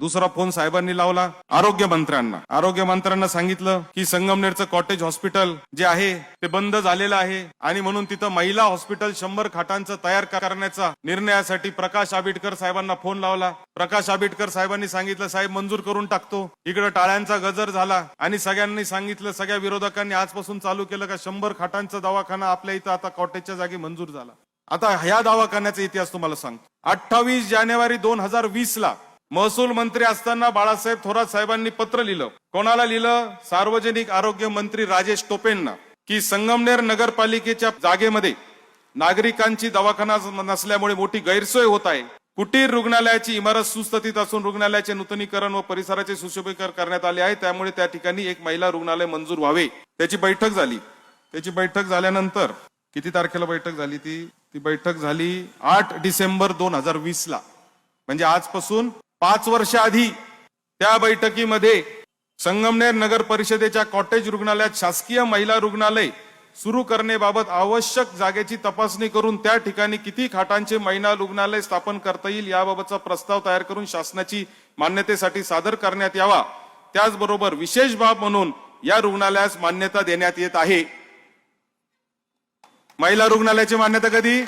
दुसरा फोन साहेबांनी लावला. आरोग्य मंत्र्यांना. आरोग्य मंत्र्यांना सांगितलं की संगमनेरचं कॉटेज हॉस्पिटल जे आहे ते बंद झालेलं आहे आणि म्हणून तिथं महिला हॉस्पिटल शंभर खाटांचं तयार करण्याचा निर्णयासाठी प्रकाश आंबेडकर साहेबांना फोन लावला. प्रकाश आंबेडकर साहेबांनी सांगितलं साहेब मंजूर करून टाकतो. इकडे टाळ्यांचा गजर झाला आणि सगळ्यांनी सांगितलं सगळ्या विरोधकांनी आजपासून चालू केलं का शंभर खाटांचा दवाखाना आपल्या इथं आता कॉटेजच्या जागी मंजूर झाला. आता ह्या दवाखान्याचा इतिहास तुम्हाला सांगतो. अठ्ठावीस जानेवारी दोन हजार वीस ला महसूल मंत्री असताना बाळासाहेब थोरात साहेबांनी पत्र लिहिलं. कोणाला लिहिलं? सार्वजनिक आरोग्य मंत्री राजेश टोपेंना. की संगमनेर नगरपालिकेच्या जागेमध्ये नागरिकांची दवाखाना नसल्यामुळे मोठी गैरसोय होत आहे. कुटीर रुग्णालयाची इमारत सुस्थितीत असून रुग्णालयाचे नूतनीकरण व परिसराचे सुशोभीकरण करण्यात आले आहे. त्यामुळे त्या ठिकाणी एक महिला रुग्णालय मंजूर व्हावे. त्याची बैठक झाली. त्याची बैठक झाल्यानंतर किती तारखेला बैठक झाली ती? ती बैठक झाली आठ डिसेंबर दोन हजार वीस ला म्हणजे आजपासून पाच वर्ष आधी त्या बैठकीमध्ये संगमनेर नगर परिषदेच्या कॉटेज रुग्णालयात शासकीय महिला रुग्णालय सुरू करण्याबाबत आवश्यक जागेची तपासणी करून त्या ठिकाणी किती खाटांचे महिला रुग्णालय स्थापन करता येईल याबाबतचा प्रस्ताव तयार करून शासनाची मान्यतेसाठी सादर करण्यात यावा. त्याचबरोबर विशेष बाब म्हणून या रुग्णालयास मान्यता देण्यात येत आहे. महिला रुग्णालयाची मान्यता कधी?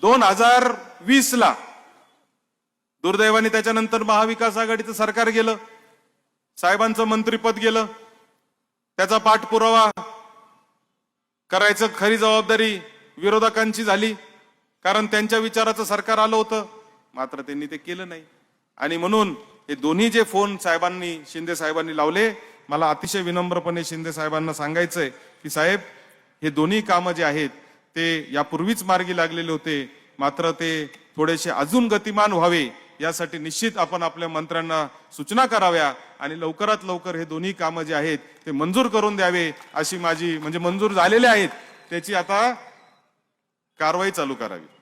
दोन हजार वीस ला दुर्दैवाने त्याच्यानंतर महाविकास आघाडीचं सरकार गेलं. साहेबांचं मंत्रीपद गेलं. त्याचा पाठपुरावा करायचं खरी जबाबदारी विरोधकांची झाली. कारण त्यांच्या विचाराचं सरकार आलं होतं. मात्र त्यांनी ते केलं नाही. आणि म्हणून हे दोन्ही जे फोन साहेबांनी शिंदे साहेबांनी लावले मला अतिशय विनम्रपणे शिंदे साहेबांना सांगायचंय की साहेब हे दोन्ही कामं जे आहेत ते यापूर्वीच मार्गी लागलेले होते. मात्र ते थोडेसे अजून गतिमान व्हावे. यासाठी निश्चित आपण आपल्या मंत्र्यांना सूचना कराव्या आणि लवकरात लवकर हे दोन्ही कामं जे आहेत ते मंजूर करून द्यावे अशी माझी म्हणजे मंजूर झालेले आहेत त्याची आता कारवाई चालू करावी.